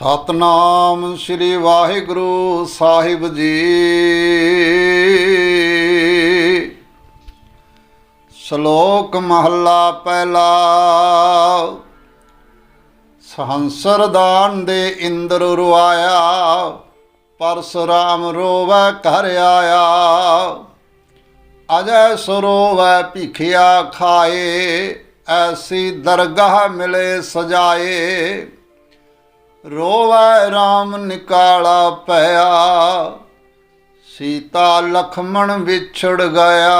ਸਤਨਾਮ ਸ੍ਰੀ ਵਾਹਿਗੁਰੂ ਸਾਹਿਬ ਜੀ। ਸ਼ਲੋਕ ਮਹੱਲਾ ਪਹਿਲਾ। ਸਹੰਸਰ ਦਾਨ ਦੇ ਇੰਦਰ ਰੁਆਇਆ ਪਰਸੁਰਾਮ ਰੋਵੈ ਘਰ ਆਇਆ। ਅਜੈ ਸਰੋਵੈ ਭਿਖਿਆ ਖਾਏ, ਐਸੀ ਦਰਗਾਹ ਮਿਲੇ ਸਜਾਏ। ਰੋਵੈ RAM ਨਿਕਾਲਾ ਪਿਆ। ਸੀਤਾ ਲਖਮਣ ਵਿਛੜ ਗਿਆ।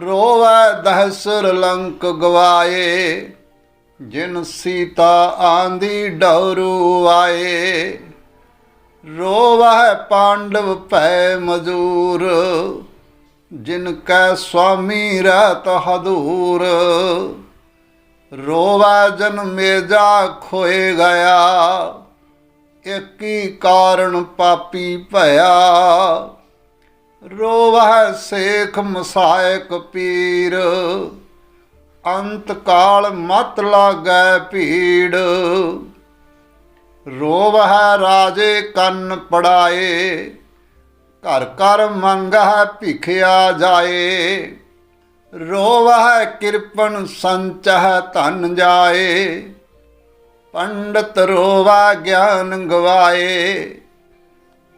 ਰੋਵੈ ਦਹਸਰ ਲੰਕ ਗਵਾਏ। ਜਿਨ ਸੀਤਾ ਆਂਦੀ ਡੌਰੂ ਆਏ। ਰੋਵੈ ਪਾਂਡਵ ਭੈ ਮਜੂਰ। ਜਿਨ ਕੈ ਸੁਆਮੀ ਰਹਿਤ ਹਦੂਰ। ਰੋਵੈ ਜਨ ਮੇਜਾ ਖੋਏ ਗਿਆ। ਇਕੀ ਕਾਰਨ ਪਾਪੀ ਭਇਆ। ਰੋਵੈ ਸੇਖ ਮਸਾਇਕ ਪੀਰ। ਅੰਤ ਕਾਲ ਮਤ ਲਾਗੈ ਭੀੜ। ਰੋਵਹਿ ਰਾਜੇ ਕੰਨ ਪੜਾਏ। ਘਰ ਘਰ ਮੰਗਹਿ ਭਿਖਿਆ ਜਾਏ। ਰੋਵਹਿ ਕਿਰਪਨ ਸੰਚਹਿ ਧਨ ਜਾਏ, ਪੰਡਤ ਰੋਵਾ ਗਿਆਨ ਗਵਾਏ,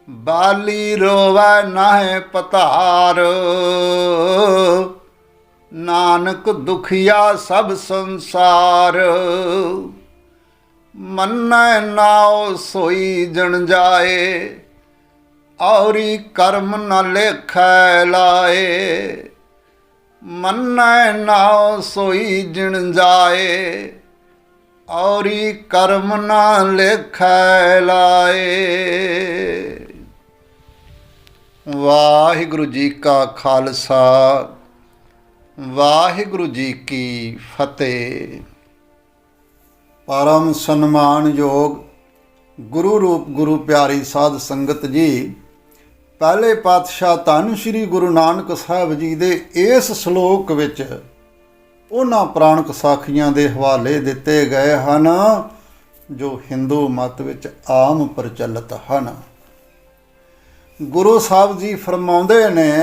ਬਾਲੀ ਰੋਵੈ ਨਾਹਿ ਪਤਾਰ। ਨਾਨਕ ਦੁਖੀਆ ਸਭ ਸੰਸਾਰ, ਮੰਨੈ ਨਾਉ ਸੋਈ ਜਣ ਜਾਏ, ਔਰੀ ਕਰਮ ਨ ਲੇਖੈ ਲਾਏ। ਮੰਨੈ ਨਾਉ ਸੋਈ ਜਿਣ ਜਾਏ, ਔਰੀ ਕਰਮ ਨਾ ਲੇਖੈ ਲਾਏ। ਵਾਹਿਗੁਰੂ ਜੀ ਕਾ ਖਾਲਸਾ, ਵਾਹਿਗੁਰੂ ਜੀ ਕੀ ਫਤਿਹ। ਪਰਮ ਸਨਮਾਨਯੋਗ ਗੁਰੂ ਰੂਪ ਗੁਰੂ ਪਿਆਰੀ ਸਾਧ ਸੰਗਤ ਜੀ ਪਹਿਲੇ ਪਾਤਸ਼ਾਹ ਧੰਨ ਸ੍ਰੀ ਗੁਰੂ ਨਾਨਕ ਸਾਹਿਬ ਜੀ ਦੇ ਇਸ ਸ਼ਲੋਕ ਵਿੱਚ ਉਹਨਾਂ ਪ੍ਰਾਣਕ ਸਾਖੀਆਂ ਦੇ ਹਵਾਲੇ ਦਿੱਤੇ ਗਏ ਹਨ, ਜੋ ਹਿੰਦੂ ਮਤ ਵਿੱਚ ਆਮ ਪ੍ਰਚਲਿਤ ਹਨ। ਗੁਰੂ ਸਾਹਿਬ ਜੀ ਫਰਮਾਉਂਦੇ ਨੇ,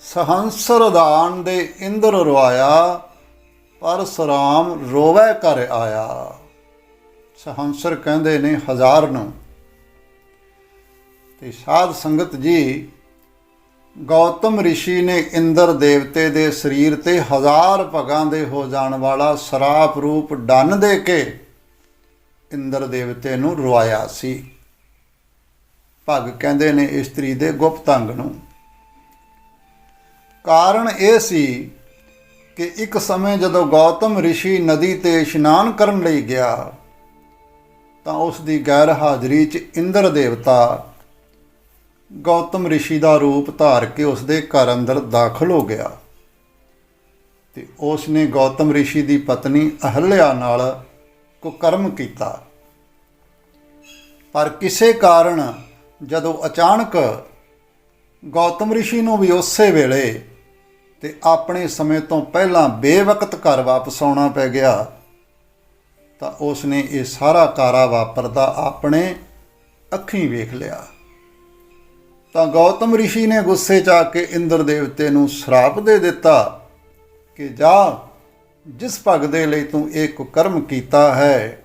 ਸਹੰਸਰ ਦਾਨ ਦੇ ਇੰਦਰ ਰਵਾਇਆ ਪਰਸਰਾਮ ਰੋਵੈ ਕਰ ਆਇਆ। ਸਹੰਸਰ ਕਹਿੰਦੇ ਨੇ, ਹਜ਼ਾਰ ਨੂੰ ਤੇ ਸਾਧ ਸੰਗਤ ਜੀ ਗੌਤਮ ઋષਿ ਨੇ ਇੰਦਰ ਦੇਵਤੇ ਦੇ ਸਰੀਰ ਤੇ ਹਜ਼ਾਰ ਭਗਾਂ ਦੇ ਹੋ ਜਾਣ ਵਾਲਾ ਸਰਾਪ ਰੂਪ ਡੰਨ ਦੇ ਕੇ ਇੰਦਰ ਦੇਵਤੇ ਨੂੰ ਰਵਾਇਆ ਸੀ ਭਗ ਕਹਿੰਦੇ ਨੇ ਇਸਤਰੀ ਦੇ ਗੁਪਤ ਅੰਗ ਨੂੰ ਕਾਰਨ ਇਹ ਸੀ ਕਿ ਇੱਕ ਸਮੇਂ ਜਦੋਂ ਗੌਤਮ ઋષਿ ਨਦੀ ਤੇ ਇਸ਼ਨਾਨ ਕਰਨ ਲਈ ਗਿਆ ਤਾਂ ਉਸ ਦੀ ਗੈਰ ਹਾਜ਼ਰੀ 'ਚ ਇੰਦਰ ਦੇਵਤਾ ਗੌਤਮ ઋષਿ ਦਾ ਰੂਪ ਧਾਰ ਕੇ ਉਸ ਦੇ ਘਰ ਅੰਦਰ ਦਾਖਲ ਹੋ ਗਿਆ ਤੇ ਉਸ ਨੇ ਗੌਤਮ ઋષਿ ਦੀ ਪਤਨੀ ਅਹਲਿਆ ਨਾਲ ਕੁਕਰਮ ਕੀਤਾ ਪਰ ਕਿਸੇ ਕਾਰਨ ਜਦੋਂ ਅਚਾਨਕ ਗੌਤਮ ઋષਿ ਨੂੰ ਵੀ ਉਸੇ ਵੇਲੇ ਤੇ ਆਪਣੇ ਸਮੇਂ ਤੋਂ ਪਹਿਲਾਂ ਬੇਵਕਤ ਘਰ ਵਾਪਸ ਆਉਣਾ ਪੈ ਗਿਆ ਤਾਂ ਉਸ ਨੇ ਇਹ ਸਾਰਾ ਕਾਰਾ ਵਾਪਰਦਾ ਆਪਣੇ ਅੱਖੀਂ ਵੇਖ ਲਿਆ ਤਾਂ ਗੌਤਮ ઋષਿ ਨੇ ਗੁੱਸੇ 'ਚ ਆ ਕੇ ਇੰਦਰ ਦੇਵਤੇ ਨੂੰ ਸ਼ਰਾਪ ਦੇ ਦਿੱਤਾ ਕਿ ਜਾ, ਜਿਸ ਭਗ ਦੇ ਲਈ ਤੂੰ ਇਹ ਕੁਕਰਮ ਕੀਤਾ ਹੈ,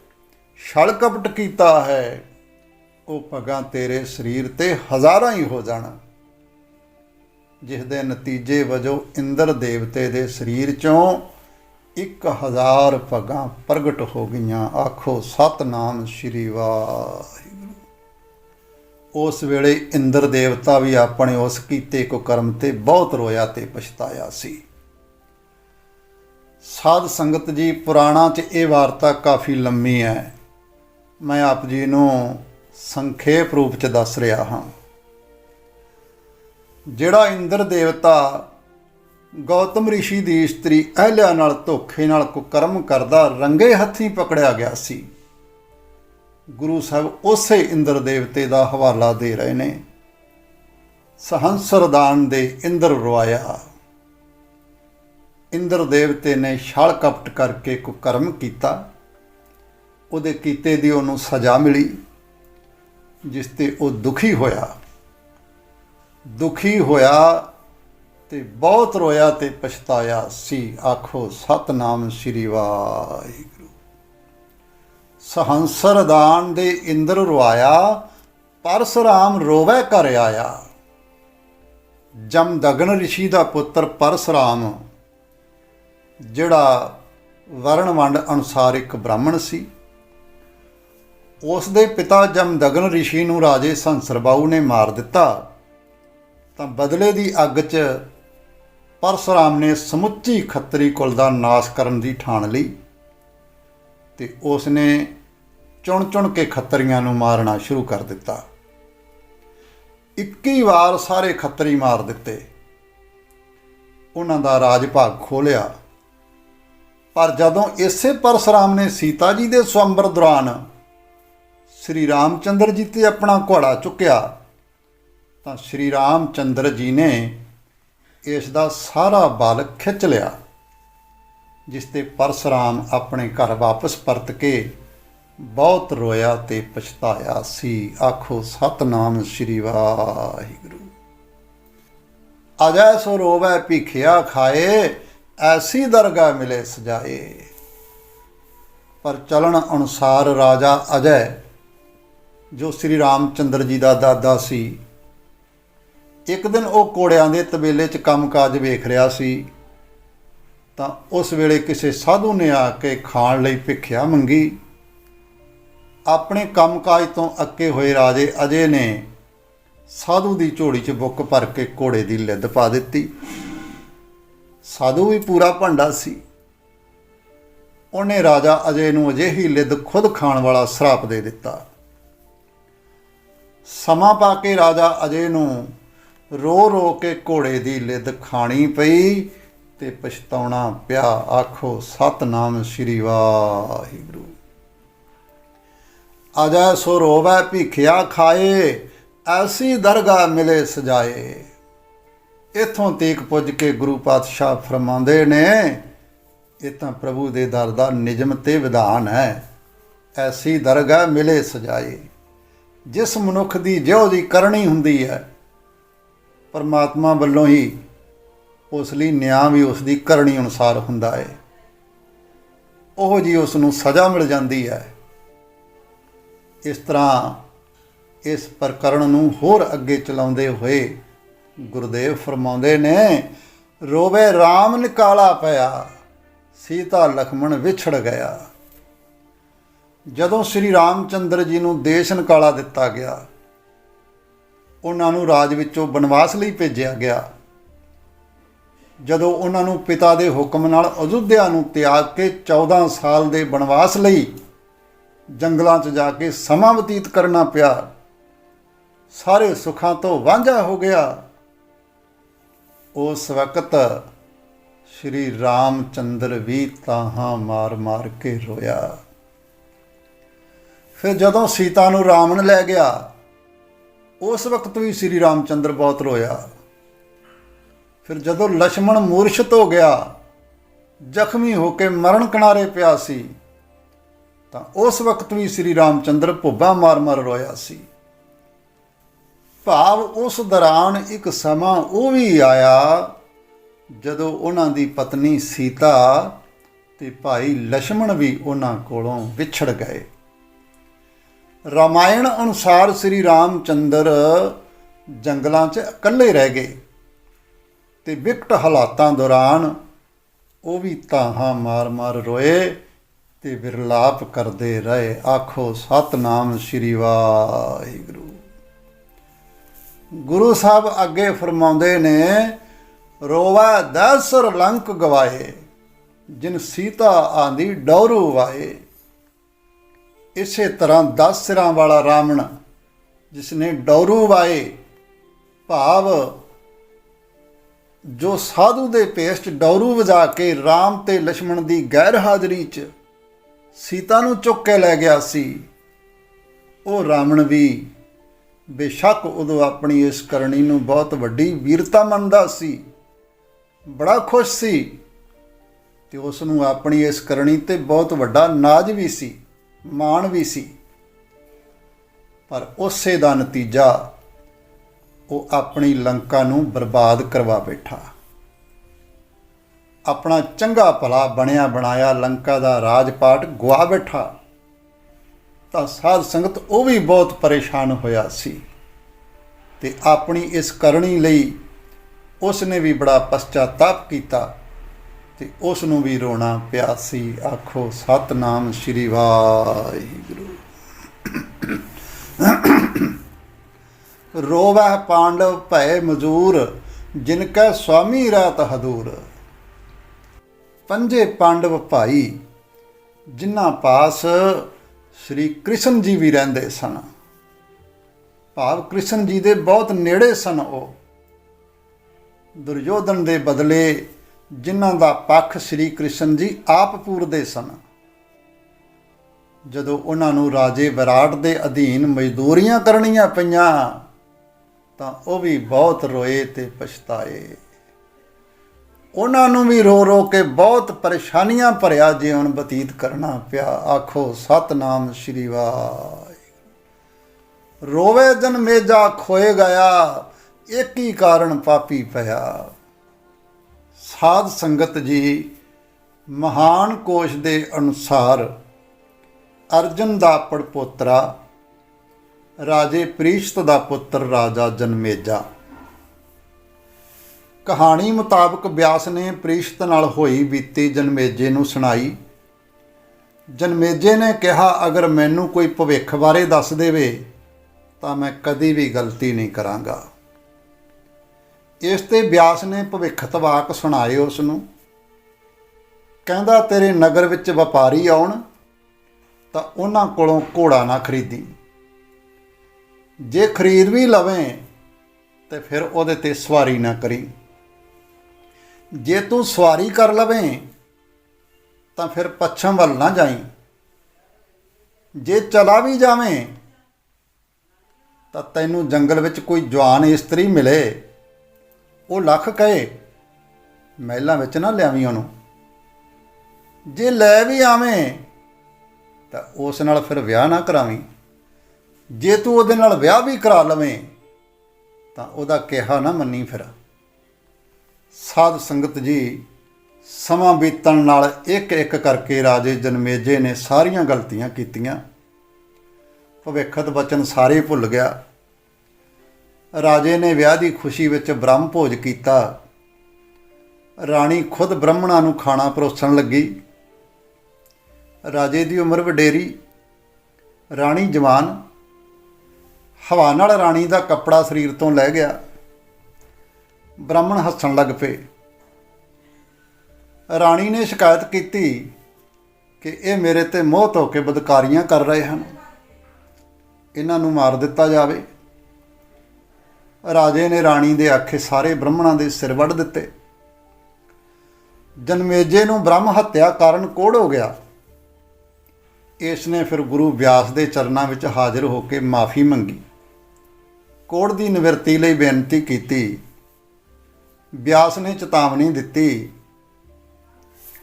ਛਲ ਕਪਟ ਕੀਤਾ ਹੈ, ਉਹ ਭਗਾਂ ਤੇਰੇ ਸਰੀਰ ਤੇ ਹਜ਼ਾਰਾਂ ਹੀ ਹੋ ਜਾਣਾ। ਜਿਸ ਦੇ ਨਤੀਜੇ ਵਜੋਂ ਇੰਦਰ ਦੇਵਤੇ ਦੇ ਸਰੀਰ ਚੋਂ 1000 ਭਗਾਂ ਪ੍ਰਗਟ ਹੋ ਗਈਆਂ। ਆਖੋ, ਸਤਨਾਮ ਸ਼੍ਰੀ ਵਾਹਿਗੁਰੂ। ਉਸ ਵੇਲੇ ਇੰਦਰ ਦੇਵਤਾ ਵੀ ਆਪਣੇ ਉਸ ਕੀਤੇ ਕੋ ਕਰਮ ਤੇ ਬਹੁਤ ਰੋਇਆ ਤੇ ਪਛਤਾਇਆ ਸੀ। ਸਾਧ ਸੰਗਤ ਜੀ, ਪੁਰਾਣਾ 'ਚ ਇਹ ਵਾਰਤਾ ਕਾਫੀ ਲੰਮੀ ਹੈ। ਮੈਂ ਆਪ ਜੀ ਨੂੰ ਸੰਖੇਪ ਰੂਪ 'ਚ ਦੱਸ ਰਿਹਾ ਹਾਂ। ਜਿਹੜਾ ਇੰਦਰ ਦੇਵਤਾ ਗੌਤਮ ઋષਿ ਦੀ ਇਸਤਰੀ ਅਹਿਲਿਆ ਨਾਲ ਧੋਖੇ ਨਾਲ ਕੁਕਰਮ ਕਰਦਾ, ਰੰਗੇ ਹੱਥੀਂ ਪਕੜਿਆ ਗਿਆ ਸੀ। ਗੁਰੂ ਸਾਹਿਬ ਉਸੇ ਇੰਦਰ ਦੇਵਤੇ ਦਾ ਹਵਾਲਾ ਦੇ ਰਹੇ ਨੇ। ਸਹੰਸਰਦਾਨ ਦੇ ਇੰਦਰ ਰਵਾਇਆ। ਇੰਦਰ ਦੇਵਤੇ ਨੇ ਛਲ ਕਪਟ ਕਰਕੇ ਕੁਕਰਮ ਕੀਤਾ। ਉਹਦੇ ਕੀਤੇ ਦੀ ਉਹਨੂੰ ਸਜ਼ਾ ਮਿਲੀ, ਜਿਸ ਤੇ ਉਹ ਦੁਖੀ ਹੋਇਆ। ਦੁਖੀ ਹੋਇਆ ਤੇ ਬਹੁਤ ਰੋਇਆ ਤੇ ਪਛਤਾਇਆ ਸੀ। ਆਖੋ, ਸਤਨਾਮ ਸ੍ਰੀ ਵਾਹਿਗੁਰੂ। ਸਹੰਸਰ ਦਾਨ ਦੇ ਇੰਦਰ ਰਵਾਇਆ ਪਰਸਰਾਮ ਰੋਵੇ ਘਰ ਆਇਆ। ਜਮਦਗਨ ਰਿਸ਼ੀ ਦਾ ਪੁੱਤਰ ਪਰਸਰਾਮ, ਜਿਹੜਾ ਵਰਣ ਵੰਡ ਅਨੁਸਾਰ ਇੱਕ ਬ੍ਰਾਹਮਣ ਸੀ। ਉਸ ਦੇ ਪਿਤਾ ਜਮਦਗਨ ਰਿਸ਼ੀ ਨੂੰ ਰਾਜੇ ਸੰਸਰਬਾਉ ਨੇ ਮਾਰ ਦਿੱਤਾ। ਤਾਂ ਬਦਲੇ ਦੀ ਅੱਗ 'ਚ ਪਰਸਰਾਮ ਨੇ ਸਮੁੱਚੀ ਖੱਤਰੀ ਕੁਲ ਦਾ ਨਾਸ਼ ਕਰਨ ਦੀ ਠਾਣ ਲਈ ਤੇ ਉਸ ਨੇ ਚੁਣ-ਚੁਣ ਕੇ ਖੱਤਰੀਆਂ ਨੂੰ ਮਾਰਨਾ ਸ਼ੁਰੂ ਕਰ ਦਿੱਤਾ। 21 ਵਾਰ ਸਾਰੇ ਖੱਤਰੀ ਮਾਰ ਦਿੱਤੇ। ਉਹਨਾਂ ਦਾ ਰਾਜ ਭਾਗ ਖੋਲਿਆ ਪਰ ਜਦੋਂ ਇਸੇ ਪਰਸਰਾਮ ਨੇ ਸੀਤਾ ਜੀ ਦੇ ਸਵੰਬਰ ਦੌਰਾਨ ਸ੍ਰੀ ਰਾਮਚੰਦਰ ਜੀ ਤੇ ਆਪਣਾ ਘੋੜਾ ਚੁੱਕਿਆ, ਤਾਂ ਸ੍ਰੀ ਰਾਮਚੰਦਰ ਜੀ ਨੇ ਇਸ ਦਾ ਸਾਰਾ ਬਲ ਖਿੱਚ ਲਿਆ। ਜਿਸ ਤੇ ਪਰਸਰਾਮ ਆਪਣੇ ਘਰ ਵਾਪਸ ਪਰਤ ਕੇ ਬਹੁਤ ਰੋਇਆ ਤੇ ਪਛਤਾਇਆ ਸੀ। ਆਖੋ, ਸਤਨਾਮ ਸ੍ਰੀ ਵਾਹਿਗੁਰੂ। ਅਜੈ ਸੋ ਰੋਵੈ, ਭਿਖਿਆ ਖਾਏ, ਐਸੀ ਦਰਗਾਹ ਮਿਲੇ ਸਜਾਏ। ਪਰ ਚਲਣ ਅਨੁਸਾਰ ਰਾਜਾ ਅਜੈ, ਜੋ ਸ੍ਰੀ ਰਾਮਚੰਦਰ ਜੀ ਦਾ ਦਾਦਾ ਸੀ, ਇੱਕ ਦਿਨ ਉਹ ਕੋੜਿਆਂ ਦੇ ਤਬੇਲੇ 'ਚ ਕੰਮਕਾਜ ਵੇਖ ਰਿਹਾ ਸੀ। ਤਾਂ ਉਸ ਵੇਲੇ ਕਿਸੇ ਸਾਧੂ ਨੇ ਆ ਕੇ ਖਾਣ ਲਈ ਭਿੱਖਿਆ ਮੰਗੀ। ਆਪਣੇ ਕੰਮਕਾਜ ਤੋਂ ਅੱਕੇ ਹੋਏ ਰਾਜੇ ਅਜੇ ਨੇ ਸਾਧੂ ਦੀ ਝੋਲੀ 'ਚ ਬੁੱਕ ਭਰ ਕੇ ਘੋੜੇ ਦੀ ਲਿੱਦ ਪਾ ਦਿੱਤੀ। ਸਾਧੂ ਵੀ ਪੂਰਾ ਭੰਡਾ ਸੀ। ਉਹਨੇ ਰਾਜਾ ਅਜੇ ਨੂੰ ਅਜਿਹੀ ਲਿੱਦ ਖੁਦ ਖਾਣ ਵਾਲਾ ਸਰਾਪ ਦੇ ਦਿੱਤਾ। ਸਮਾਂ ਪਾ ਕੇ ਰਾਜਾ ਅਜੇ ਨੂੰ ਰੋ ਰੋ ਕੇ ਘੋੜੇ ਦੀ ਲਿੱਦ ਖਾਣੀ ਪਈ। ਤੇ ਪਛਤਾਉਣਾ ਪਿਆ। ਆਖੋ, ਸਤਨਾਮ ਸ੍ਰੀ ਵਾਹਿਗੁਰੂ। ਅਜੈ ਸੋ ਰੋਵੈ, ਭਿਖਿਆ ਖਾਏ, ਐਸੀ ਦਰਗਾਹ ਮਿਲੇ ਸਜਾਏ। ਇਥੋਂ ਤੀਕ ਪੁੱਜ ਕੇ ਗੁਰੂ ਪਾਤਸ਼ਾਹ ਫਰਮਾਉਂਦੇ ਨੇ, ਇਹ ਤਾਂ ਪ੍ਰਭੂ ਦੇ ਦਰ ਦਾ ਨਿਯਮ ਤੇ ਵਿਧਾਨ ਹੈ। ਐਸੀ ਦਰਗਾਹ ਮਿਲੇ ਸਜਾਏ। ਜਿਸ ਮਨੁੱਖ ਦੀ ਜਿਹੋ ਦੀ ਕਰਨੀ ਹੁੰਦੀ ਹੈ, ਪਰਮਾਤਮਾ ਵੱਲੋਂ ਹੀ ਉਸ ਲਈ ਨਿਆਂ ਵੀ ਉਸ ਦੀ ਕਰਨੀ ਅਨੁਸਾਰ ਹੁੰਦਾ ਹੈ ਉਹ ਜੀ ਉਸ ਨੂੰ ਸਜ਼ਾ ਮਿਲ ਜਾਂਦੀ ਹੈ। ਇਸ ਤਰ੍ਹਾਂ ਇਸ ਪ੍ਰਕਰਣ ਨੂੰ ਹੋਰ ਅੱਗੇ ਚਲਾਉਂਦੇ ਹੋਏ ਗੁਰਦੇਵ ਫਰਮਾਉਂਦੇ ਨੇ, ਰੋਵੇ RAM ਨਿਕਾਲਾ ਪਿਆ, ਸੀਤਾ ਲਖਮਣ ਵਿਛੜ ਗਿਆ। ਜਦੋਂ ਸ੍ਰੀ ਰਾਮਚੰਦਰ ਜੀ ਨੂੰ ਦੇਸ਼ ਨਿਕਾਲਾ ਦਿੱਤਾ ਗਿਆ, ਉਹਨਾਂ ਨੂੰ ਰਾਜ ਵਿੱਚੋਂ ਬਨਵਾਸ ਲਈ ਭੇਜਿਆ ਗਿਆ। ਜਦੋਂ ਉਹਨਾਂ ਨੂੰ ਪਿਤਾ ਦੇ ਹੁਕਮ ਨਾਲ ਅਯੁੱਧਿਆ ਨੂੰ ਤਿਆਗ ਕੇ 14 ਸਾਲ ਦੇ ਬਨਵਾਸ ਲਈ ਜੰਗਲਾਂ 'ਚ ਜਾ ਕੇ ਸਮਾਂ ਬਤੀਤ ਕਰਨਾ ਪਿਆ, ਸਾਰੇ ਸੁੱਖਾਂ ਤੋਂ ਵਾਂਝਾ ਹੋ ਗਿਆ। ਉਸ ਵਕਤ ਸ਼੍ਰੀ ਰਾਮਚੰਦਰ ਵੀ ਤਾਹਾਂ ਮਾਰ-ਮਾਰ ਕੇ ਰੋਇਆ। ਫਿਰ ਜਦੋਂ ਸੀਤਾ ਨੂੰ ਰਾਵਣ ਲੈ ਗਿਆ, ਉਸ ਵਕਤ ਵੀ ਸ੍ਰੀ ਰਾਮਚੰਦਰ ਬਹੁਤ ਰੋਇਆ। ਫਿਰ ਜਦੋਂ ਲక్ష్మణ ਮੂਰਛਿਤ ਹੋ ਗਿਆ, ਜ਼ਖਮੀ ਹੋ ਕੇ ਮਰਨ ਕਿਨਾਰੇ ਪਿਆ ਸੀ, ਤਾਂ ਉਸ ਵਕਤ ਵੀ ਸ੍ਰੀ ਰਾਮਚੰਦਰ ਭੁੱਬਾ ਮਾਰ-ਮਾਰ ਰੋਇਆ ਸੀ। ਭਾਵ ਉਸ ਦੌਰਾਨ ਇੱਕ ਸਮਾਂ ਉਹ ਵੀ ਆਇਆ ਜਦੋਂ ਉਹਨਾਂ ਦੀ ਪਤਨੀ ਸੀਤਾ ਤੇ ਭਾਈ ਲక్ష్మణ ਵੀ ਉਹਨਾਂ ਕੋਲੋਂ ਵਿਛੜ ਗਏ। ਰਾਮਾਇਣ ਅਨੁਸਾਰ ਸ੍ਰੀ ਰਾਮਚੰਦਰ ਜੰਗਲਾਂ 'ਚ ਇਕੱਲੇ ਰਹਿ ਗਏ। ਤੇ ਵਿਕਟ ਹਾਲਾਤਾਂ ਦੌਰਾਨ ਉਹ ਵੀ ਤਾਹਾਂ ਮਾਰ-ਮਾਰ ਰੋਏ ਤੇ ਵਿਰਲਾਪ ਕਰਦੇ ਰਹੇ। ਆਖੋ, ਸਤਨਾਮ ਸ੍ਰੀ ਵਾਹਿਗੁਰੂ। ਗੁਰੂ ਸਾਹਿਬ ਅੱਗੇ ਫਰਮਾਉਂਦੇ ਨੇ, ਰੋਵਾ ਦਸਰ ਲੰਕ ਗਵਾਏ, ਜਿਨ ਸੀਤਾ ਆਂਦੀ ਡੌਰੂ ਵਾਏ। ਇਸੇ ਤਰ੍ਹਾਂ 10 ਸਿਰਾਂ ਵਾਲਾ ਰਾਵਣ ਜਿਸ ਨੇ ਡੌਰੂ ਵਾਏ, ਭਾਵ ਜੋ ਸਾਧੂ ਦੇ ਪੇਸ 'ਚ ਡੌਰੂ ਵਜਾ ਕੇ ਰਾਮ ਤੇ ਲక్ష్మణ ਦੀ ਗੈਰ ਹਾਜ਼ਰੀ 'ਚ ਸੀਤਾ ਨੂੰ ਚੁੱਕ ਕੇ ਲੈ ਗਿਆ ਸੀ, ਉਹ ਰਾਵਣ ਵੀ ਬੇਸ਼ੱਕ ਉਦੋਂ ਆਪਣੀ ਇਸ ਕਰਨੀ ਨੂੰ ਬਹੁਤ ਵੱਡੀ ਵੀਰਤਾ ਮੰਨਦਾ ਸੀ, ਬੜਾ ਖੁਸ਼ ਸੀ ਤੇ ਉਸ ਨੂੰ ਆਪਣੀ ਇਸ ਕਰਣੀ ਤੇ ਬਹੁਤ ਵੱਡਾ ਨਾਜ ਵੀ ਸੀ, ਮਾਣ ਵੀ ਸੀ। ਪਰ ਉਸੇ ਦਾ ਨਤੀਜਾ ਉਹ ਆਪਣੀ ਲੰਕਾ ਨੂੰ ਬਰਬਾਦ ਕਰਵਾ ਬੈਠਾ। ਆਪਣਾ ਚੰਗਾ ਭਲਾ ਬਣਿਆ ਬਣਾਇਆ ਲੰਕਾ ਦਾ ਰਾਜਪਾਟ ਗਵਾ ਬੈਠਾ। ਤਾਂ ਸਾਧ ਸੰਗਤ ਉਹ ਵੀ ਬਹੁਤ ਪਰੇਸ਼ਾਨ ਹੋਇਆ ਸੀ ਤੇ ਆਪਣੀ ਇਸ ਕਰਨੀ ਲਈ ਉਸ ਨੇ ਵੀ ਬੜਾ ਪਛਤਾਤਾਪ ਕੀਤਾ ਤੇ ਉਸ ਨੂੰ ਵੀ ਰੋਣਾ ਪਿਆ ਸੀ। ਆਖੋ, ਸਤਨਾਮ ਸ਼੍ਰੀ ਵਾਹਿਗੁਰੂ। ਰੋਵਹਿ ਪਾਂਡਵ ਭੈ ਮਜੂਰ, ਜਿਨ ਕੈ ਸੁਆਮੀ ਰਾਤ ਹਦੂਰ। ਪੰਜੇ ਪਾਂਡਵ ਭਾਈ, ਜਿਨ੍ਹਾਂ ਪਾਸ ਸ੍ਰੀ ਕ੍ਰਿਸ਼ਨ ਜੀ ਵੀ ਰਹਿੰਦੇ ਸਨ। ਭਾਵ ਕ੍ਰਿਸ਼ਨ ਜੀ ਦੇ ਬਹੁਤ ਨੇੜੇ ਸਨ ਉਹ। ਦੁਰਯੋਧਨ ਦੇ ਬਦਲੇ ਜਿਨ੍ਹਾਂ ਦਾ ਪੱਖ ਸ੍ਰੀ ਕ੍ਰਿਸ਼ਨ ਜੀ ਆਪ ਪੂਰਦੇ ਸਨ। ਜਦੋਂ ਉਹਨਾਂ ਨੂੰ ਰਾਜੇ ਵਿਰਾਟ ਦੇ ਅਧੀਨ ਮਜ਼ਦੂਰੀਆਂ ਕਰਨੀਆਂ ਪਈਆਂ ਤਾਂ ਉਹ ਵੀ ਬਹੁਤ ਰੋਏ ਤੇ ਪਛਤਾਏ। ਉਹਨਾਂ ਨੂੰ ਵੀ ਰੋ ਰੋ ਕੇ ਬਹੁਤ ਪਰੇਸ਼ਾਨੀਆਂ ਭਰਿਆ ਜੀਵਨ ਬਤੀਤ ਕਰਨਾ ਪਿਆ। ਆਖੋ, ਸਤਨਾਮ ਸ਼੍ਰੀ ਵਾਹਿਗੁਰੂ ਰੋਵੇ ਜਨ ਮੇਜਾ ਖੋਏ ਗਿਆ, ਇੱਕ ਹੀ ਕਾਰਨ ਪਾਪੀ ਪਿਆ। ਸਾਧ ਸੰਗਤ ਜੀ, ਮਹਾਨ ਕੋਸ਼ ਦੇ ਅਨੁਸਾਰ ਅਰਜਨ ਦਾ ਪੜਪੋਤਰਾ ਰਾਜੇ ਪ੍ਰੀਸ਼ਤ ਦਾ ਪੁੱਤਰ ਰਾਜਾ ਜਨਮੇਜਾ। ਕਹਾਣੀ ਮੁਤਾਬਕ ਬਿਆਸ ਨੇ ਪ੍ਰੀਸ਼ਤ ਨਾਲ ਹੋਈ ਬੀਤੀ ਜਨਮੇਜੇ ਨੂੰ ਸੁਣਾਈ। ਜਨਮੇਜੇ ਨੇ ਕਿਹਾ, ਅਗਰ ਮੈਨੂੰ ਕੋਈ ਭਵਿੱਖ ਬਾਰੇ ਦੱਸ ਦੇਵੇ, ਤਾਂ ਮੈਂ ਕਦੀ ਵੀ ਗਲਤੀ ਨਹੀਂ ਕਰਾਂਗਾ। ਇਸ ਤੇ ਬਿਆਸ ਨੇ ਭਵਿੱਖਤਵਾਕ ਸੁਣਾਏ ਉਸ ਨੂੰ। ਕਹਿੰਦਾ, ਤੇਰੇ ਨਗਰ ਵਿੱਚ ਵਪਾਰੀ ਆਉਣ, ਤਾਂ ਉਹਨਾਂ ਕੋਲੋਂ ਘੋੜਾ ਨਾ ਖਰੀਦੀ। ਜੇ ਖਰੀਦ ਵੀ ਲਵੇਂ ਤੇ ਫਿਰ ਉਹਦੇ ਤੇ ਸਵਾਰੀ ਨਾ ਕਰੀ। ਜੇ ਤੂੰ ਸਵਾਰੀ ਕਰ ਲਵੇਂ ਤਾਂ ਫਿਰ ਪੱਛਮ ਵੱਲ ਨਾ ਜਾਈਂ। ਜੇ ਚਲਾ ਵੀ ਜਾਵੇਂ ਤਾਂ ਤੈਨੂੰ ਜੰਗਲ ਵਿੱਚ ਕੋਈ ਜਵਾਨ ਇਸਤਰੀ ਮਿਲੇ। ਉਹ ਲੱਖ ਕਹੇ, ਮਹਿਲਾਂ ਵਿੱਚ ਨਾ ਲਿਆਵੀਂ ਉਹਨੂੰ। ਜੇ ਲੈ ਵੀ ਆਵੇਂ ਤਾਂ ਉਸ ਨਾਲ ਫਿਰ ਵਿਆਹ ਨਾ ਕਰਾਵੀਂ। ਜੇ ਤੂੰ ਉਹਦੇ ਨਾਲ ਵਿਆਹ ਵੀ ਕਰਾ ਲਵੇਂ, ਤਾਂ ਉਹਦਾ ਕਿਹਾ ਨਾ ਮੰਨੀ ਫਿਰ। ਸਾਧ ਸੰਗਤ ਜੀ, ਸਮਾਂ ਬੀਤਣ ਨਾਲ ਇੱਕ ਇੱਕ ਕਰਕੇ ਰਾਜੇ ਜਨਮੇਜੇ ਨੇ ਸਾਰੀਆਂ ਗਲਤੀਆਂ ਕੀਤੀਆਂ। ਭਵਿੱਖਤ ਬਚਨ ਸਾਰੇ ਭੁੱਲ ਗਿਆ। ਰਾਜੇ ਨੇ ਵਿਆਹ ਦੀ ਖੁਸ਼ੀ ਵਿੱਚ ਬ੍ਰਹਮ ਭੋਜ ਕੀਤਾ। ਰਾਣੀ ਖੁਦ ਬ੍ਰਾਹਮਣਾਂ ਨੂੰ ਖਾਣਾ ਪਰੋਸਣ ਲੱਗੀ। ਰਾਜੇ ਦੀ ਉਮਰ ਵਡੇਰੀ। ਰਾਣੀ ਜਵਾਨ। ਹਵਾ ਨਾਲ ਰਾਣੀ ਦਾ ਕੱਪੜਾ ਸਰੀਰ ਤੋਂ ਲੈ ਗਿਆ। ਬ੍ਰਾਹਮਣ ਹੱਸਣ ਲੱਗ ਪਏ। ਰਾਣੀ ਨੇ ਸ਼ਿਕਾਇਤ ਕੀਤੀ ਕਿ ਇਹ ਮੇਰੇ ਤੇ ਮੋਹ ਧੋ ਕੇ ਬਦਕਾਰੀਆਂ ਕਰ ਰਹੇ ਹਨ। ਇਹਨਾਂ ਨੂੰ ਮਾਰ ਦਿੱਤਾ ਜਾਵੇ। ਰਾਜੇ ਨੇ ਰਾਣੀ ਦੇ ਆਖੇ ਸਾਰੇ ਬ੍ਰਾਹਮਣਾਂ ਦੇ ਸਿਰ ਵੱਢ ਦਿੱਤੇ। ਜਨਮੇਜੇ ਨੂੰ ਬ੍ਰਹਮ ਹੱਤਿਆ ਕਾਰਨ ਕੋੜ ਹੋ ਗਿਆ। ਇਸ ਨੇ ਫਿਰ ਗੁਰੂ ਵਿਆਸ ਦੇ ਚਰਨਾਂ ਵਿੱਚ ਹਾਜ਼ਰ ਹੋ ਕੇ ਮਾਫੀ ਮੰਗੀ। ਕੋੜ ਦੀ ਨਿਵਰਤੀ ਲਈ ਬੇਨਤੀ ਕੀਤੀ। ਵਿਆਸ ਨੇ ਚੇਤਾਵਨੀ ਦਿੱਤੀ।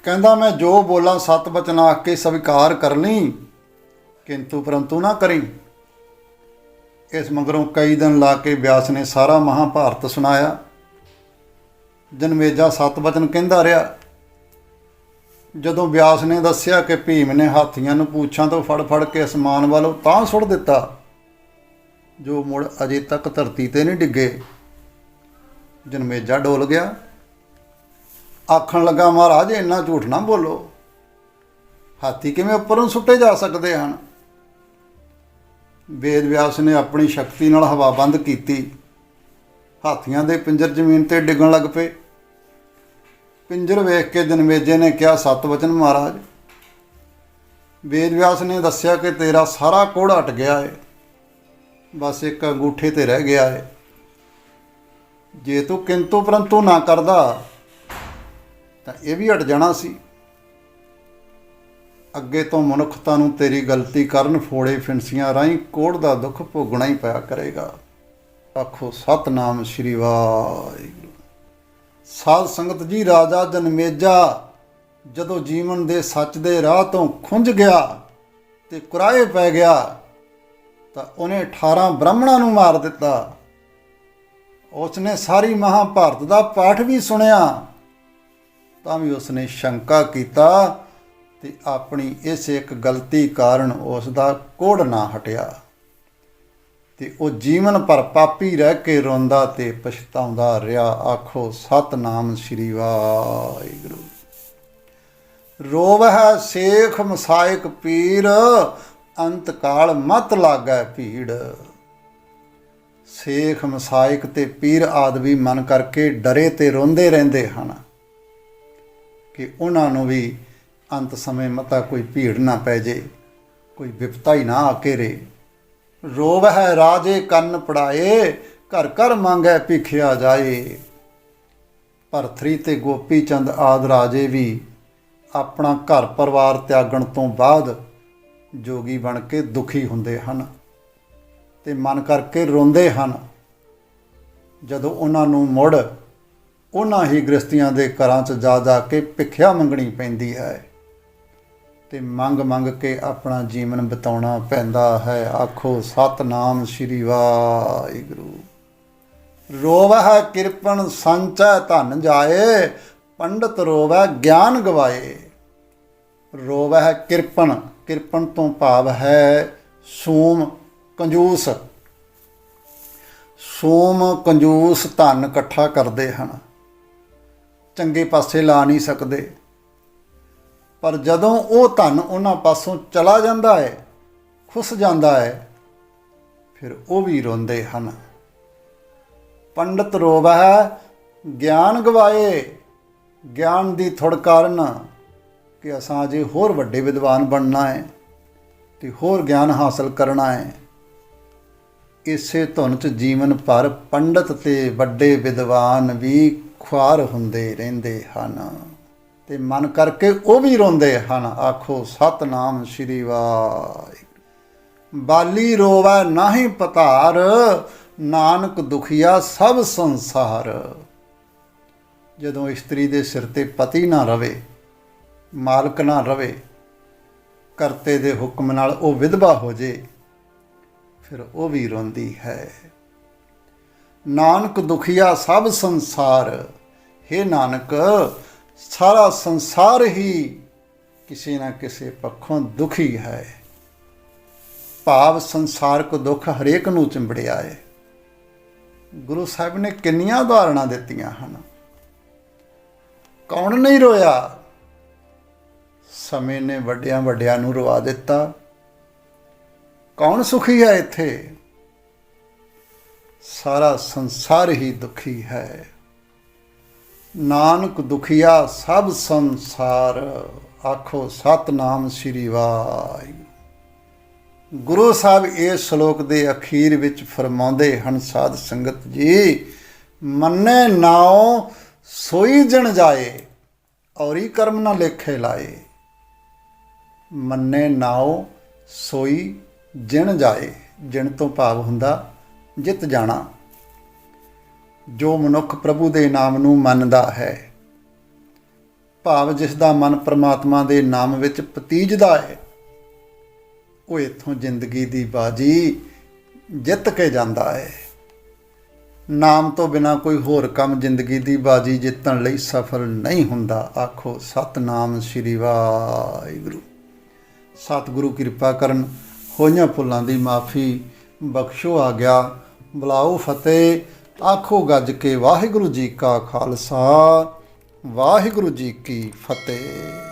ਕਹਿੰਦਾ, ਮੈਂ ਜੋ ਬੋਲਾਂ, ਸਤ ਬਚਨ ਆਖ ਕੇ ਸਵੀਕਾਰ ਕਰ ਲਈ, ਕਿੰਤੂ ਪਰੰਤੂ ਨਾ ਕਰੀ। ਇਸ ਮਗਰੋਂ ਕਈ ਦਿਨ ਲਾ ਕੇ ਵਿਆਸ ਨੇ ਸਾਰਾ ਮਹਾਭਾਰਤ ਸੁਣਾਇਆ। ਜਨਮੇਜਾ ਸਤ ਬਚਨ ਕਹਿੰਦਾ ਰਿਹਾ, ਜਦੋਂ ਵਿਆਸ ਨੇ ਦੱਸਿਆ ਕਿ ਭੀਮ ਨੇ ਹਾਥੀਆਂ ਨੂੰ ਪੂਛਾਂ ਤੋਂ ਫੜ ਫੜ ਕੇ ਅਸਮਾਨ ਵੱਲ ਤਾਂ ਸੁੱਟ ਦਿੱਤਾ ਜੋ ਮੁੜ ਅਜੇ ਤੱਕ ਧਰਤੀ ਤੇ ਨਹੀਂ ਡਿੱਗੇ। ਜਨਮੇਜਾ ਡੋਲ ਗਿਆ। ਆਖਣ ਲੱਗਾ, ਮਹਾਰਾਜ, ਇੰਨਾ ਝੂਠ ਨਾ ਬੋਲੋ। ਹਾਥੀ ਕਿਵੇਂ ਉੱਪਰੋਂ ਸੁੱਟੇ ਜਾ ਸਕਦੇ ਹਨ? ਵੇਦ ਵਿਆਸ ਨੇ ਆਪਣੀ ਸ਼ਕਤੀ ਨਾਲ ਹਵਾ ਬੰਦ ਕੀਤੀ। ਹਾਥੀਆਂ ਦੇ ਪਿੰਜਰ ਜ਼ਮੀਨ ਤੇ ਡਿੱਗਣ ਲੱਗ ਪਏ। ਪਿੰਜਰ ਵੇਖ ਕੇ ਜਨਮੇਜੇ ਨੇ ਕਿਹਾ, ਸਤ ਵਚਨ, ਮਹਾਰਾਜ। ਵੇਦ ਵਿਆਸ ਨੇ ਦੱਸਿਆ ਕਿ ਤੇਰਾ ਸਾਰਾ ਕੋੜ ਹਟ ਗਿਆ ਹੈ ਬਸ ਇੱਕ ਅੰਗੂਠੇ ਤੇ ਰਹਿ ਗਿਆ ਹੈ ਜੇ ਤੂੰ ਕਿੰਤੂ ਪਰੰਤੂ ਨਾ ਕਰਦਾ, ਤਾਂ ਇਹ ਵੀ ਹਟ ਜਾਣਾ ਸੀ। ਅੱਗੇ ਤੋਂ ਮਨੁੱਖਤਾ ਨੂੰ ਤੇਰੀ ਗਲਤੀ ਕਰਨ ਫੋੜੇ ਫਿੰਸੀਆਂ ਰਾਹੀਂ ਕੋੜ ਦਾ ਦੁੱਖ ਭੋਗਣਾ ਹੀ ਪਿਆ ਕਰੇਗਾ। ਆਖੋ, ਸਤਨਾਮ ਸ਼੍ਰੀ ਵਾਹਿਗੁਰੂ। ਸਾਧ ਸੰਗਤ ਜੀ, ਰਾਜਾ ਜਨਮੇਜਾ, ਜਦੋਂ ਜੀਵਨ ਦੇ ਸੱਚ ਦੇ ਰਾਹ ਤੋਂ ਖੁੰਝ ਗਿਆ ਤੇ ਕੁਰਾਏ ਪੈ ਗਿਆ ਤਾਂ ਉਹਨੇ 18 ਬ੍ਰਾਹਮਣਾਂ ਨੂੰ ਮਾਰ ਦਿੱਤਾ। ਉਸਨੇ ਸਾਰੀ ਮਹਾਭਾਰਤ ਦਾ ਪਾਠ ਵੀ ਸੁਣਿਆ। ਤਾਂ ਵੀ ਉਸਨੇ ਸ਼ੰਕਾ ਕੀਤਾ ਤੇ ਆਪਣੀ ਇਸ ਇੱਕ ਗਲਤੀ ਕਾਰਨ ਉਸ ਦਾ ਕੋੜ ਨਾ ਹਟਿਆ। ਤੇ ਉਹ ਜੀਵਨ ਭਰ ਪਾਪੀ ਰਹਿ ਕੇ ਰੋਂਦਾ ਤੇ ਪਛਤਾਉਂਦਾ ਰਿਹਾ। ਆਖੋ, ਸਤਨਾਮ ਸ੍ਰੀ ਵਾਹਿਗੁਰੂ। ਰੋਵ ਹੈ ਸੇਖ ਮਸਾਇਕ ਪੀਰ ਅੰਤ ਕਾਲ ਮਤ ਲਾਗੈ ਭੀੜ। ਸੇਖ ਮਸਾਇਕ ਤੇ ਪੀਰ ਆਦ ਵੀ ਮਨ ਕਰਕੇ ਡਰੇ ਤੇ ਰੋਂਦੇ ਰਹਿੰਦੇ ਹਨ ਕਿ ਉਹਨਾਂ ਨੂੰ ਵੀ ਅੰਤ ਸਮੇਂ ਮਤਾ ਕੋਈ ਭੀੜ ਨਾ ਪੈ ਜੇ, ਕੋਈ ਵਿਪਤਾ ਹੀ ਨਾ ਆ ਘੇਰੇ ਰੋਵ ਹੈ ਰਾਜੇ ਕੰਨ ਪੜਾਏ, ਘਰ ਘਰ ਮੰਗੈ ਭਿਖਿਆ ਜਾਏ। ਭਰਥਰੀ ਤੇ ਗੋਪੀ ਚੰਦ ਆਦ ਰਾਜੇ ਵੀ ਆਪਣਾ ਘਰ ਪਰਿਵਾਰ ਤਿਆਗਣ ਤੋਂ ਬਾਅਦ ਜੋਗੀ ਬਣ ਕੇ ਦੁਖੀ ਹੁੰਦੇ ਹਨ ਤੇ ਮਨ ਕਰਕੇ ਰੋਂਦੇ ਹਨ। ਜਦੋਂ ਉਹਨਾਂ ਨੂੰ ਮੁੜ ਉਹਨਾਂ ਹੀ ਗ੍ਰਸਤੀਆਂ ਦੇ ਘਰਾਂ 'ਚ ਜਾ ਜਾ ਕੇ ਭਿੱਖਿਆ ਮੰਗਣੀ ਪੈਂਦੀ ਹੈ ਤੇ ਮੰਗ ਮੰਗ ਕੇ ਆਪਣਾ ਜੀਵਨ ਬਿਤਾਉਣਾ ਪੈਂਦਾ ਹੈ। ਆਖੋ, ਸਤਨਾਮ ਸ੍ਰੀ ਵਾਹਿਗੁਰੂ। ਰੋਵਹਿ ਕਿਰਪਨ ਸੰਚੈ ਧਨ ਜਾਏ, ਪੰਡਤ ਰੋਵੈ ਗਿਆਨ ਗਵਾਏ। ਰੋਵਹਿ ਕਿਰਪਨ ਕਿਰਪਨ ਤੋਂ ਭਾਵ ਹੈ ਸੋਮ ਕੰਜੂਸ। ਸੋਮ ਕੰਜੂਸ ਧਨ ਇਕੱਠਾ ਕਰਦੇ ਹਨ। ਚੰਗੇ ਪਾਸੇ ਲਾ ਨਹੀਂ ਸਕਦੇ। ਪਰ ਜਦੋਂ ਉਹ ਧਨ ਉਹਨਾਂ ਪਾਸੋਂ ਚਲਾ ਜਾਂਦਾ ਹੈ, ਖੁੱਸ ਜਾਂਦਾ ਹੈ, ਫਿਰ ਉਹ ਵੀ ਰੋਂਦੇ ਹਨ। ਪੰਡਤ ਰੋਵੈ ਗਿਆਨ ਗਵਾਏ, ਗਿਆਨ ਦੀ ਥੁੜ ਕਾਰਨ ਕਿ ਅਸਾਂ ਜੇ ਹੋਰ ਵੱਡੇ ਵਿਦਵਾਨ ਬਣਨਾ ਹੈ ਤੇ ਹੋਰ ਗਿਆਨ ਹਾਸਲ ਕਰਨਾ ਹੈ। ਇਸੇ ਧੁਨ ਚ ਜੀਵਨ ਭਰ ਪੰਡਤ ਤੇ ਵੱਡੇ ਵਿਦਵਾਨ ਵੀ ਖੁਆਰ ਹੁੰਦੇ ਰਹਿੰਦੇ ਹਨ ਤੇ ਮਨ ਕਰਕੇ ਉਹ ਵੀ ਰੋਂਦੇ ਹਨ, ਆਖੋ, ਸਤਨਾਮ ਸ੍ਰੀ ਵਾਹਿਗੁਰੂ। ਬਾਲੀ ਰੋਵੈ ਨਾਹੀ ਪਤਾਰ, ਨਾਨਕ ਦੁਖੀਆ ਸਭ ਸੰਸਾਰ। ਜਦੋਂ ਇਸਤਰੀ ਦੇ ਸਿਰ ਤੇ ਪਤੀ ਨਾ ਰਵੇ ਮਾਲਕ ਨਾ ਰਵੇ, ਕਰਤੇ ਦੇ ਹੁਕਮ ਨਾਲ ਉਹ ਵਿਧਵਾ ਹੋ ਜੇ, ਫਿਰ ਉਹ ਵੀ ਰੋਂਦੀ ਹੈ। ਨਾਨਕ ਦੁਖੀਆ ਸਭ ਸੰਸਾਰ हे ਨਾਨਕ, ਸਾਰਾ ਸੰਸਾਰ ਹੀ ਕਿਸੇ ਨਾ ਕਿਸੇ ਪੱਖੋਂ ਦੁਖੀ ਹੈ। ਭਾਵ ਸੰਸਾਰਕ ਦੁੱਖ ਹਰੇਕ ਨੂੰ ਚਿੰਬੜਿਆ ਹੈ ਗੁਰੂ ਸਾਹਿਬ ਨੇ ਕਿੰਨੀਆਂ ਉਦਾਹਰਣਾਂ ਦਿੱਤੀਆਂ ਹਨ। ਕੌਣ ਨਹੀਂ ਰੋਇਆ? ਸਮੇਂ ਨੇ ਵੱਡਿਆਂ ਵੱਡਿਆਂ ਨੂੰ ਰਵਾ ਦਿੱਤਾ। ਕੌਣ ਸੁਖੀ ਹੈ ਇੱਥੇ? ਸਾਰਾ ਸੰਸਾਰ ਹੀ ਦੁਖੀ ਹੈ। ਨਾਨਕ ਦੁਖੀਆ ਸਭ ਸੰਸਾਰ, ਆਖੋ ਸਤਨਾਮ ਸ੍ਰੀ ਵਾਹਿਗੁਰੂ ਗੁਰੂ ਸਾਹਿਬ ਇਸ ਸ਼ਲੋਕ ਦੇ ਅਖੀਰ ਵਿੱਚ ਫਰਮਾਉਂਦੇ ਹਨ, ਸਾਧ ਸੰਗਤ ਜੀ, ਮੰਨੇ ਨਾਉ ਸੋਈ ਜਣ ਜਾਏ, ਔਰੀ ਕਰਮ ਨਾ ਲੇਖੇ ਲਾਏ। ਮੰਨੇ ਨਾਉ ਸੋਈ ਜਿਣ ਜਾਏ, ਜਿਣ ਤੋਂ ਭਾਵ ਹੁੰਦਾ ਜਿੱਤ ਜਾਣਾ। ਜੋ ਮਨੁੱਖ ਪ੍ਰਭੂ ਦੇ ਨਾਮ ਨੂੰ ਮੰਨਦਾ ਹੈ, ਭਾਵ ਜਿਸ ਦਾ ਮਨ ਪ੍ਰਮਾਤਮਾ ਦੇ ਨਾਮ ਵਿੱਚ ਪਤੀਜਦਾ ਹੈ, ਉਹ ਇਥੋਂ ਜ਼ਿੰਦਗੀ ਦੀ ਬਾਜੀ ਜਿੱਤ ਕੇ ਜਾਂਦਾ ਹੈ। ਨਾਮ ਤੋਂ ਬਿਨਾ ਕੋਈ ਹੋਰ ਕੰਮ ਜ਼ਿੰਦਗੀ ਦੀ ਬਾਜੀ ਜਿੱਤਣ ਲਈ ਸਫਲ ਨਹੀਂ ਹੁੰਦਾ, ਆਖੋ ਸਤਨਾਮ ਸ੍ਰੀ ਵਾਹਿਗੁਰੂ। ਸਤਿਗੁਰੂ ਕਿਰਪਾ ਕਰਨ, ਹੋਈਆਂ ਫੁੱਲਾਂ ਦੀ ਮਾਫੀ ਬਖਸ਼ੋ ਆ ਗਿਆ। ਬੁਲਾਓ ਫਤਿਹ, ਆਖੋ ਗੱਜ ਕੇ ਵਾਹਿਗੁਰੂ ਜੀ ਕਾ ਖਾਲਸਾ, ਵਾਹਿਗੁਰੂ ਜੀ ਕੀ ਫਤਿਹ।